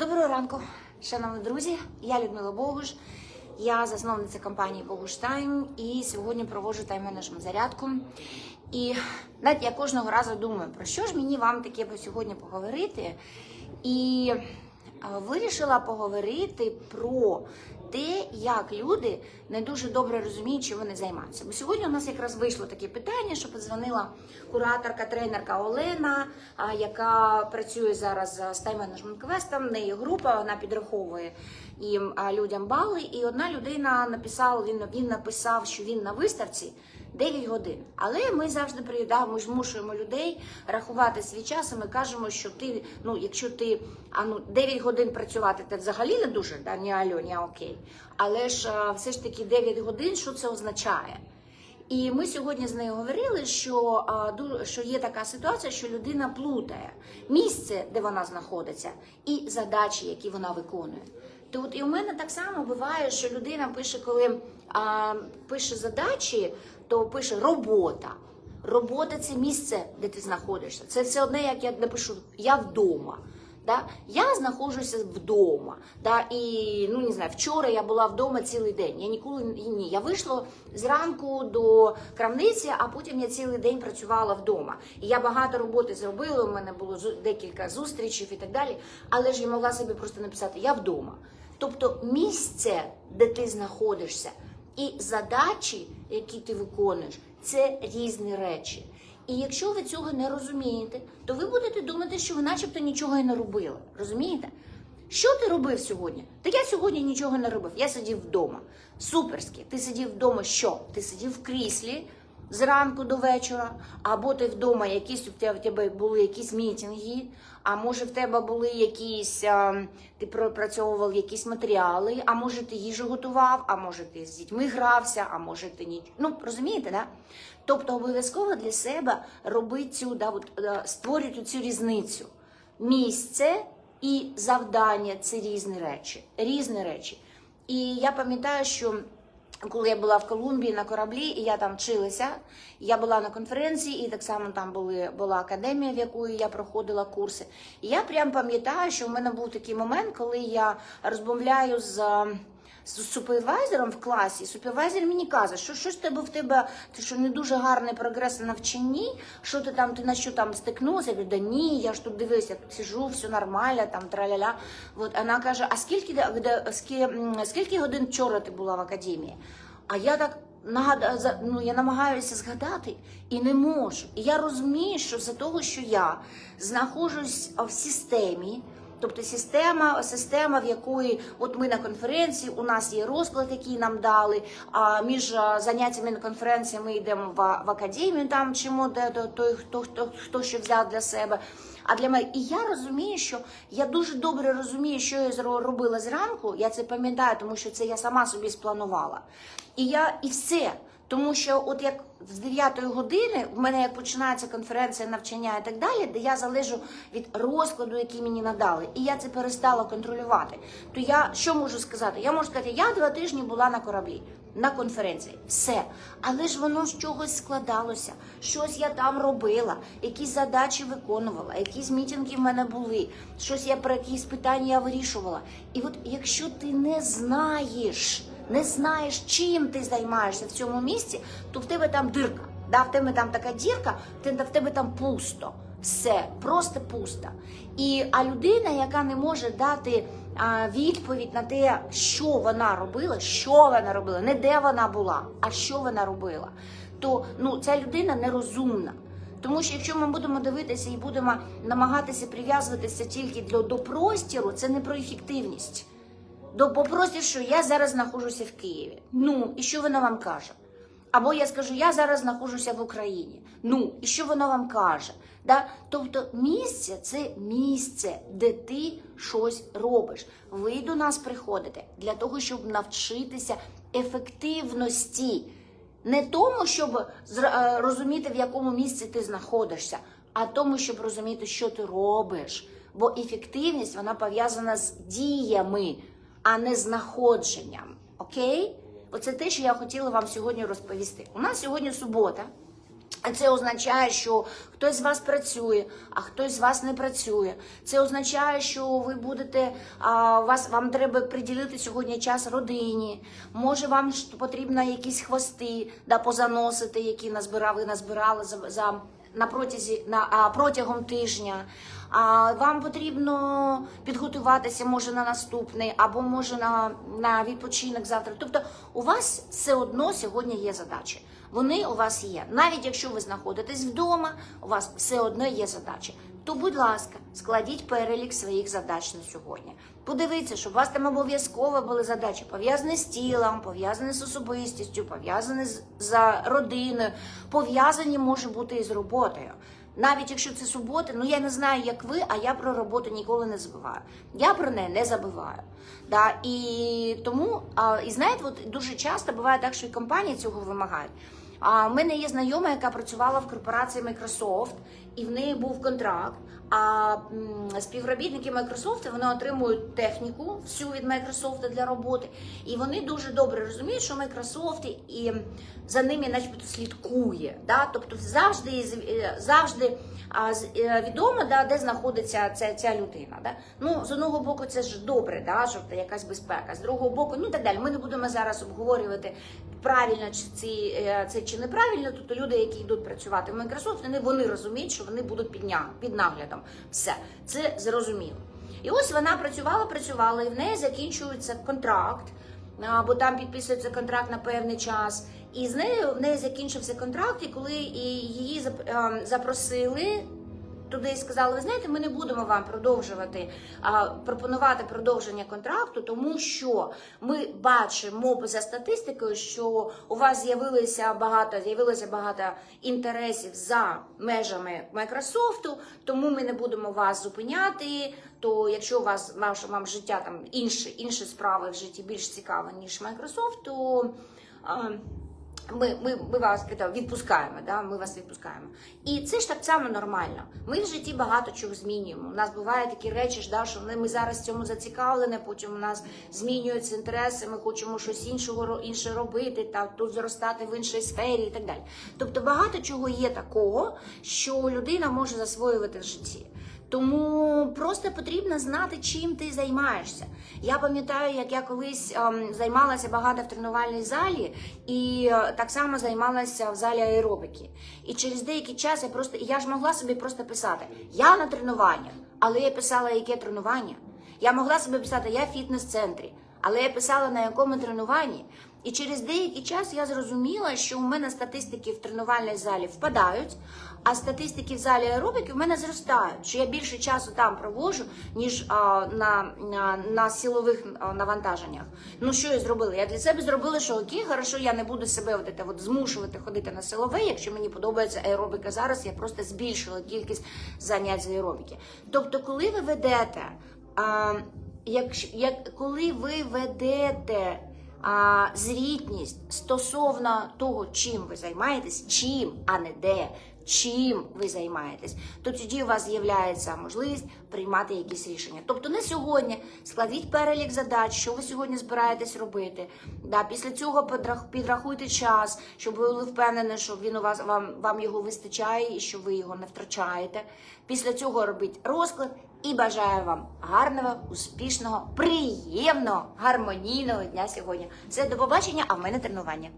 Доброго ранку, шановні друзі. Я Людмила Богуш, я засновниця компанії Богуш Тайм і сьогодні проводжу тайм-менеджмент зарядку. І навіть я кожного разу думаю, про що ж мені вам таке сьогодні поговорити. І вирішила поговорити про те, як люди не дуже добре розуміють, чим вони займаються. Бо сьогодні у нас якраз вийшло таке питання, що подзвонила кураторка, тренерка Олена, яка працює зараз з тайм-менеджмент квестом. В неї група, вона підраховує а, людям бали. І одна людина написала, він, він написав, що він на виставці. 9 годин. Але ми завжди приїдаємо, ми змушуємо людей рахувати свій час, і ми кажемо, що ти, ну, якщо ти а, ну, 9 годин працювати, це взагалі не дуже, да, ні альо, ні окей. Але ж все ж таки 9 годин, що це означає? І ми сьогодні з нею говорили, що, що є така ситуація, що людина плутає місце, де вона знаходиться, і задачі, які вона виконує. То от і у мене так само буває, що людина пише, коли а, пише задачі, то пише робота. Робота це місце, де ти знаходишся. Це все одне, як я напишу я вдома. Да? Я знаходжуся вдома. Да? І ну не знаю, вчора я була вдома цілий день. Я ніколи ні. Я вийшла зранку до крамниці, а потім я цілий день працювала вдома. І я багато роботи зробила. У мене було декілька зустрічей і так далі. Але ж я могла собі просто написати Я вдома. Тобто місце, де ти знаходишся, і задачі, які ти виконуєш, це різні речі. І якщо ви цього не розумієте, то ви будете думати, що ви начебто нічого і не робили. Розумієте? Що ти робив сьогодні? Та я сьогодні нічого не робив. Я сидів вдома. Суперськи. Ти сидів вдома що? Ти сидів в кріслі зранку до вечора, або ти вдома якісь в тебе були якісь мітинги, а може в тебе були якісь, а, ти пропрацьовував якісь матеріали, а може ти їжу готував, а може ти з дітьми грався, а може ти ніч. Ну розумієте, да? Тобто обов'язково для себе роби цю, да, от, е, цю різницю. Місце і завдання це різні речі. Різні речі. І я пам'ятаю, що коли я була в Колумбії на кораблі, і я там вчилася, я була на конференції, і так само там були, була академія, в якої я проходила курси. І я прям пам'ятаю, що в мене був такий момент, коли я розмовляю з. З супервайзером в класі, супервайзер мені каже, що щось тебе в тебе, ти що не дуже гарний прогрес у навчанні, що ти там, ти на що там стикнувся? Я говорю, да ні, я ж тут дивись, я тут сижу, все нормально, там траля-ля. От вона каже: а скільки, де- де- скі- скільки годин вчора ти була в академії? А я так ну, я намагаюся згадати і не можу. І я розумію, що за того, що я знаходжусь в системі. Тобто система, система, в якої от ми на конференції, у нас є розклад, який нам дали. А між заняттями на конференції ми йдемо в, в академію, там чому де, де, той, хто, хто, хто що взяв для себе. А для мене, і я розумію, що я дуже добре розумію, що я робила зранку. Я це пам'ятаю, тому що це я сама собі спланувала. І я і все. Тому що, от як з 9 години в мене як починається конференція, навчання і так далі, де я залежу від розкладу, який мені надали, і я це перестала контролювати. То я що можу сказати? Я можу сказати, я два тижні була на кораблі, на конференції, все. Але ж воно з чогось складалося. Щось я там робила, якісь задачі виконувала, якісь мітинги в мене були, щось я про якісь питання я вирішувала. І от якщо ти не знаєш не знаєш, чим ти займаєшся в цьому місці, то в тебе там дирка. Да, в тебе там така дірка, в тебе там пусто. Все, просто пусто. І, а людина, яка не може дати а, відповідь на те, що вона робила, що вона робила, не де вона була, а що вона робила, то ну, ця людина нерозумна. Тому що якщо ми будемо дивитися і будемо намагатися прив'язуватися тільки для, до простіру, це не про ефективність. До що я зараз знаходжуся в Києві. Ну, і що вона вам каже? Або я скажу, я зараз знаходжуся в Україні. Ну, і що воно вам каже? Да? Тобто місце це місце, де ти щось робиш. Ви до нас приходите для того, щоб навчитися ефективності. Не тому, щоб е, розуміти, в якому місці ти знаходишся, а тому, щоб розуміти, що ти робиш. Бо ефективність вона пов'язана з діями, а не знаходженням. Окей? Оце те, що я хотіла вам сьогодні розповісти. У нас сьогодні субота. А Це означає, що хтось з вас працює, а хтось з вас не працює. Це означає, що ви будете а, вас вам треба приділити сьогодні час родині. Може, вам потрібно якісь хвости да позаносити, які назбирали, назбирали за, за на протязі на а, протягом тижня. А вам потрібно підготуватися може на наступний, або може на, на відпочинок завтра. Тобто, у вас все одно сьогодні є задачі. Вони у вас є. Навіть якщо ви знаходитесь вдома, у вас все одно є задачі. То, будь ласка, складіть перелік своїх задач на сьогодні. Подивіться, щоб у вас там обов'язково були задачі пов'язані з тілом, пов'язані з особистістю, пов'язані з родиною, пов'язані може бути і з роботою. Навіть якщо це субота, ну я не знаю, як ви, а я про роботу ніколи не забуваю. Я про неї не забуваю. Да? І тому, а, і знаєте, от дуже часто буває так, що і компанії цього вимагають. А в мене є знайома, яка працювала в корпорації Microsoft, і в неї був контракт. А співробітники Microsoft вони отримують техніку всю від Microsoft для роботи. І вони дуже добре розуміють, що Microsoft і за ними, начебто, слідкує. Да? Тобто завжди е, завжди е, відомо, да, де знаходиться ця, ця людина. Да? Ну, з одного боку, це ж добре, да, що це якась безпека. З другого боку, ну так далі. Ми не будемо зараз обговорювати правильно чи е, це чи неправильно. Тобто люди, які йдуть працювати в Microsoft, вони, вони розуміють, що вони будуть під, під наглядом. Все, це зрозуміло. І ось вона працювала, працювала, і в неї закінчується контракт, бо там підписується контракт на певний час. І з нею в неї закінчився контракт, і коли її ем, запросили туди і сказали, ви знаєте, ми не будемо вам продовжувати а, пропонувати продовження контракту, тому що ми бачимо за статистикою, що у вас з'явилося багато, з'явилося багато інтересів за межами Майкрософту, тому ми не будемо вас зупиняти. То якщо у вас ваше вам життя там інші, інші справи в житті більш цікаві, ніж Майкрософт, то а, ми, ми, ми вас відпускаємо, да? ми вас відпускаємо. І це ж так само нормально. Ми в житті багато чого змінюємо. У нас бувають такі речі, ж, да, що ми зараз цьому зацікавлені, потім у нас змінюються інтереси, ми хочемо щось іншого інше робити, та тут зростати в іншій сфері і так далі. Тобто багато чого є такого, що людина може засвоювати в житті. Тому просто потрібно знати, чим ти займаєшся. Я пам'ятаю, як я колись ем, займалася багато в тренувальній залі, і е, так само займалася в залі аеробіки. І через деякий час я просто я ж могла собі просто писати: я на тренуваннях, але я писала, яке тренування. Я могла собі писати, я в фітнес-центрі, але я писала на якому тренуванні. І через деякий час я зрозуміла, що у мене статистики в тренувальній залі впадають, а статистики в залі аеробіки в мене зростають. Що я більше часу там проводжу, ніж а, на, на, на силових навантаженнях. Ну що я зробила? Я для себе зробила, що окей, хорошо, я не буду себе от, це от, змушувати ходити на силове. Якщо мені подобається аеробіка зараз, я просто збільшила кількість занять з аеробіки. Тобто, коли ви ведете. А, Якщо як коли ви ведете а, зрітність стосовно того, чим ви займаєтесь, чим, а не де, чим ви займаєтесь, то тоді у вас з'являється можливість приймати якісь рішення. Тобто на сьогодні складіть перелік задач, що ви сьогодні збираєтесь робити. Да, після цього підрахуйте час, щоб ви були впевнені, що він у вас вам, вам його вистачає і що ви його не втрачаєте. Після цього робіть розклад і бажаю вам гарного, успішного, приємного, гармонійного дня сьогодні. Все, до побачення, а в мене тренування.